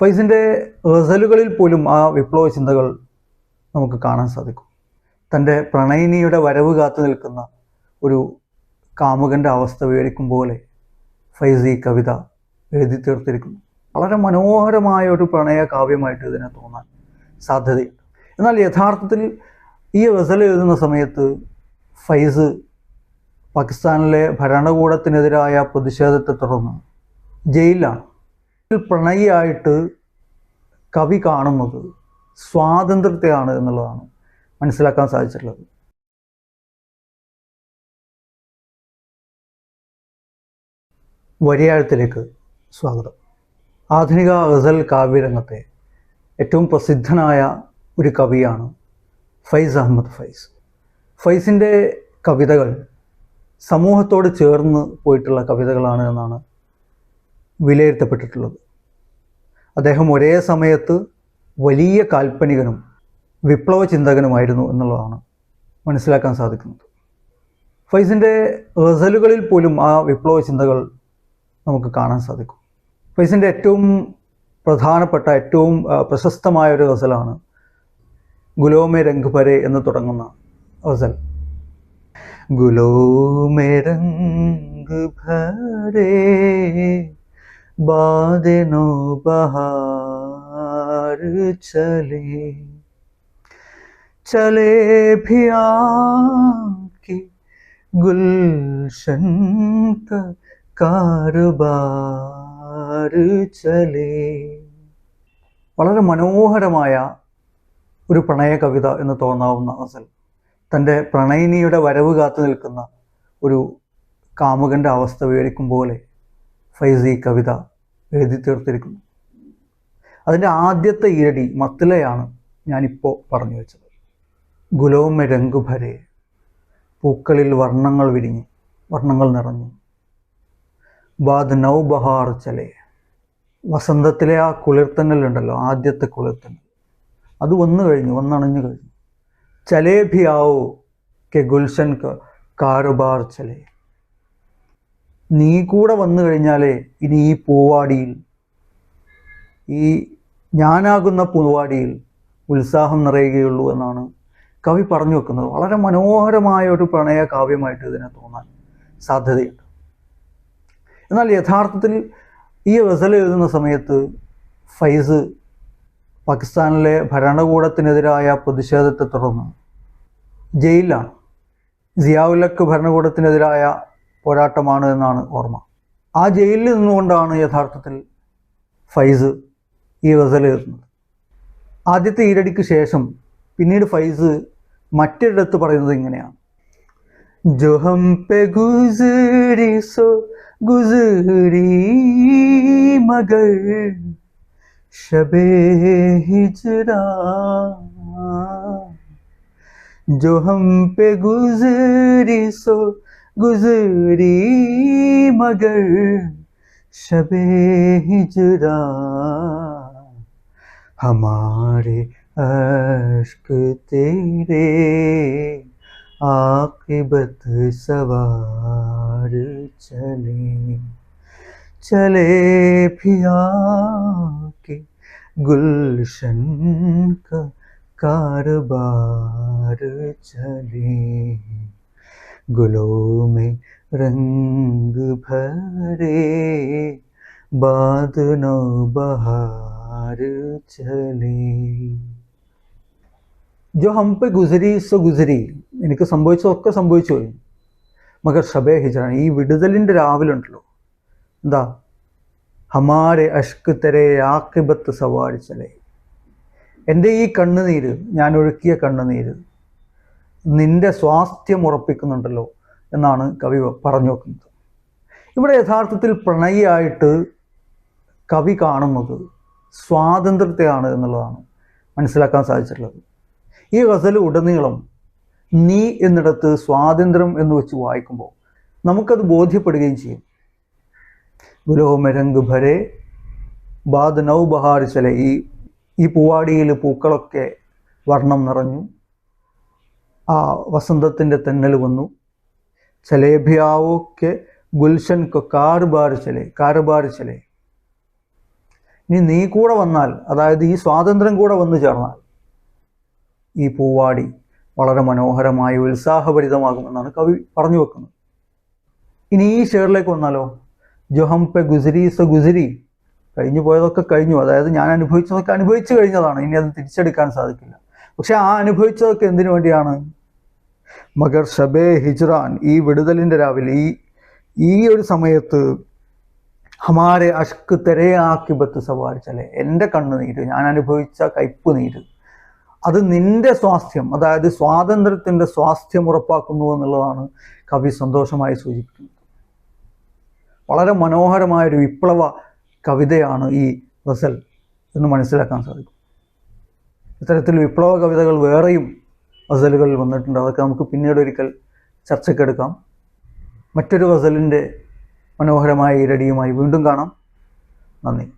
ഫൈസിന്റെ ഗസലുകളിൽ പോലും ആ വിപ്ലവ ചിന്തകൾ നമുക്ക് കാണാൻ സാധിക്കും. തന്റെ പ്രണയിനിയുടെ വരവ് കാത്തു നിൽക്കുന്ന ഒരു കാമുകന്റെ അവസ്ഥ വിവരിക്കും പോലെ ഫൈസ് ഈ കവിത എഴുതി തീർത്തിരിക്കുന്നു. വളരെ മനോഹരമായ ഒരു പ്രണയ കാവ്യമായിട്ട് ഇതിനെ തോന്നാൻ സാധ്യതയുണ്ട്. എന്നാൽ യഥാർത്ഥത്തിൽ ഈ ഗസൽ എഴുതുന്ന സമയത്ത് ഫൈസ് പാകിസ്ഥാനിലെ ഭരണകൂടത്തിനെതിരായ പ്രതിഷേധത്തെ തുടർന്ന് ജയിലിലാണ്. പ്രണയിയായിട്ട് കവി കാണുന്നത് സ്വാതന്ത്ര്യത്തെയാണ് എന്നുള്ളതാണ് മനസ്സിലാക്കാൻ സാധിച്ചിട്ടുള്ളത്. വരിയാഴത്തിലേക്ക് സ്വാഗതം. ആധുനിക ഗസൽ കാവ്യരംഗത്തെ ഏറ്റവും പ്രസിദ്ധനായ ഒരു കവിയാണ് ഫൈസ് അഹമ്മദ് ഫൈസ്. ഫൈസിന്റെ കവിതകൾ സമൂഹത്തോട് ചേർന്ന് പോയിട്ടുള്ള കവിതകളാണ് എന്നാണ് വിലയിരുത്തപ്പെട്ടിട്ടുള്ളത്. അദ്ദേഹം ഒരേ സമയത്ത് വലിയ കാൽപ്പനികനും വിപ്ലവ ചിന്തകനുമായിരുന്നു എന്നുള്ളതാണ് മനസ്സിലാക്കാൻ സാധിക്കുന്നത്. ഫൈസിന്റെ ഗസലുകളിൽ പോലും ആ വിപ്ലവ ചിന്തകൾ നമുക്ക് കാണാൻ സാധിക്കും. ഫൈസിന്റെ ഏറ്റവും പ്രധാനപ്പെട്ട ഏറ്റവും പ്രശസ്തമായ ഒരു ഗസലാണ് ഗുലോമെ രംഗ് പരെ എന്ന് തുടങ്ങുന്ന ഗസൽ ഗുലോമെ രംഗ് ഭരേ बादनो बहार चले चले भी आके गुलशन का കാറുബാർ ചലേ വളരെ മനോഹരമായ ഒരു പ്രണയ കവിത എന്ന് തോന്നാവുന്ന അസൽ തന്റെ പ്രണയിനിയുടെ വരവ് കാത്തു നിൽക്കുന്ന ഒരു കാമുകന്റെ അവസ്ഥ വിവരിക്കും പോലെ ഫൈസ് കവിത എഴുതി തീർത്തിരിക്കുന്നു. അതിന്റെ ആദ്യത്തെ ഈരടി മത്തിലയാണ് ഞാനിപ്പോൾ പറഞ്ഞു വെച്ചത്. ഗുലോമ രംഗുഭരെ പൂക്കളിൽ വർണങ്ങൾ വിരിഞ്ഞു വർണങ്ങൾ നിറഞ്ഞു. ബാദ് നൗ ബഹാർ ചലേ. വസന്തത്തിലെ ആ കുളിർത്തന്നലുണ്ടല്ലോ ആദ്യത്തെ കുളിർത്തന്നൽ അത് വന്നു കഴിഞ്ഞു വന്നണഞ്ഞു കഴിഞ്ഞു. ചലേ ഭി ആവോ കെ ഗുൽഷൻ കാറുബാർ ചലേ. നീ കൂടെ വന്നു കഴിഞ്ഞാലേ ഇനി ഈ പൂവാടിയിൽ ഈ ഞാനാകുന്ന പൂവാടിയിൽ ഉത്സാഹം നിറയുകയുള്ളൂ എന്നാണ് കവി പറഞ്ഞു വെക്കുന്നത്. വളരെ മനോഹരമായ ഒരു പ്രണയ കാവ്യമായിട്ട് ഇതിനെ തോന്നാൻ സാധ്യതയുണ്ട്. എന്നാൽ യഥാർത്ഥത്തിൽ ഈ ഗസൽ എഴുതുന്ന സമയത്ത് ഫൈസ് പാകിസ്ഥാനിലെ ഭരണകൂടത്തിനെതിരായ പ്രതിഷേധത്തെ തുടർന്ന് ജയിലിലാണ്. സിയാവുലക്ക് ഭരണകൂടത്തിനെതിരായ പോരാട്ടമാണ് എന്നാണ് ഓർമ്മ. ആ ജയിലിൽ നിന്നുകൊണ്ടാണ് യഥാർത്ഥത്തിൽ ഫൈസ് ഈ വസലേറുന്നത് ആദ്യത്തെ ഈരടിക്ക് ശേഷം പിന്നീട് ഫൈസ് മറ്റൊരിടത്ത് പറയുന്നത് ഇങ്ങനെയാണ്. ജോഹം പെ ഗുസുരി സോ മകൾ शबे हिजरा, जो हम पे गुजरी सो गुजरी, मगर शबे हिजरा, हमारे अश्क तेरे आकिबत सवार चले। चले फिया के गुलशन का कारबार चले गुलों में रंग भरे बाद नो बहार चले ജോ ഹംപ് ഗുസരി സോ ഗുസരി എനിക്ക് സംഭവിച്ചതൊക്കെ സംഭവിച്ചു കഴിഞ്ഞു മഗർ ഷബേ ഹിജറാണ് ഈ വിടുതലിൻ്റെ രാവിലുണ്ടല്ലോ എന്താ? ഹമാരെ അഷ്ക് തെരെ ആക്കിബത്ത് സവാരിച്ചലേ. എന്റെ ഈ കണ്ണുനീര് ഞാൻ ഒഴുക്കിയ കണ്ണുനീര് നിന്റെ സ്വാസ്ഥ്യം ഉറപ്പിക്കുന്നുണ്ടല്ലോ എന്നാണ് കവി പറഞ്ഞു വെക്കുന്നത്. ഇവിടെ യഥാർത്ഥത്തിൽ പ്രണയിയായിട്ട് കവി കാണുന്നത് സ്വാതന്ത്ര്യത്തെയാണ് എന്നുള്ളതാണ് മനസ്സിലാക്കാൻ സാധിച്ചിട്ടുള്ളത്. ഈ ഗസൽ ഉടനീളം നീ എന്നിടത്ത് സ്വാതന്ത്ര്യം എന്ന് വെച്ച് വായിക്കുമ്പോൾ നമുക്കത് ബോധ്യപ്പെടുകയും ചെയ്യും. ഗുലോമരംഗ് ഭരെ ബാദ് നൗ ചലെ. ഈ ഈ പൂവാടിയിൽ പൂക്കളൊക്കെ വർണം നിറഞ്ഞു. ആ വസന്തത്തിന്റെ തെന്നൽ വന്നു. ചലേഭിയാവോ കെ ഗുൽഷൻ കാറുബാർ ചലേ കാറുബാർ ചലേ. ഇനി നീ കൂടെ വന്നാൽ അതായത് ഈ സ്വാതന്ത്ര്യം കൂടെ വന്നു ചേർന്നാൽ ഈ പൂവാടി വളരെ മനോഹരമായി ഉത്സാഹഭരിതമാകുമെന്നാണ് കവി പറഞ്ഞു വെക്കുന്നത്. ഇനി ഈ ഷെയറിലേക്ക് വന്നാലോ? ജൊഹം പെ ഗുസരി സൊ ഗുസരി. കഴിഞ്ഞു പോയതൊക്കെ കഴിഞ്ഞു. അതായത് ഞാൻ അനുഭവിച്ചതൊക്കെ അനുഭവിച്ചു കഴിഞ്ഞതാണ്. ഇനി അത് തിരിച്ചെടുക്കാൻ സാധിക്കില്ല. പക്ഷെ ആ അനുഭവിച്ചതൊക്കെ എന്തിനു വേണ്ടിയാണ്? മഗർ ഷബേ ഹിജ്റാൻ ഈ വിടുതലിന്റെ രാവിലെ ഈ ഈ ഒരു സമയത്ത് ഹമാരെ അഷ്ക് തെരയാക്കിബത്ത് സവാരിച്ചല്ലേ എന്റെ കണ്ണുനീര് ഞാൻ അനുഭവിച്ച കയ്പ് നീര് അത് നിന്റെ സ്വാസ്ഥ്യം അതായത് സ്വാതന്ത്ര്യത്തിന്റെ സ്വാസ്ഥ്യം ഉറപ്പാക്കുന്നു എന്നുള്ളതാണ് കവി സന്തോഷമായി സൂചിപ്പിക്കുന്നത്. വളരെ മനോഹരമായൊരു വിപ്ലവ കവിതയാണ് ഈ ഗസൽ എന്ന് മനസ്സിലാക്കാൻ സാധിക്കും. ഇത്തരത്തിൽ വിപ്ലവ കവിതകൾ വേറെയും ഗസലുകളിൽ വന്നിട്ടുണ്ട്. അതൊക്കെ നമുക്ക് പിന്നീട് ഒരിക്കൽ ചർച്ചയ്ക്കെടുക്കാം മറ്റൊരു ഗസലിന്റെ മനോഹരമായ ഇരടിയുമായി വീണ്ടും കാണാം. നന്ദി.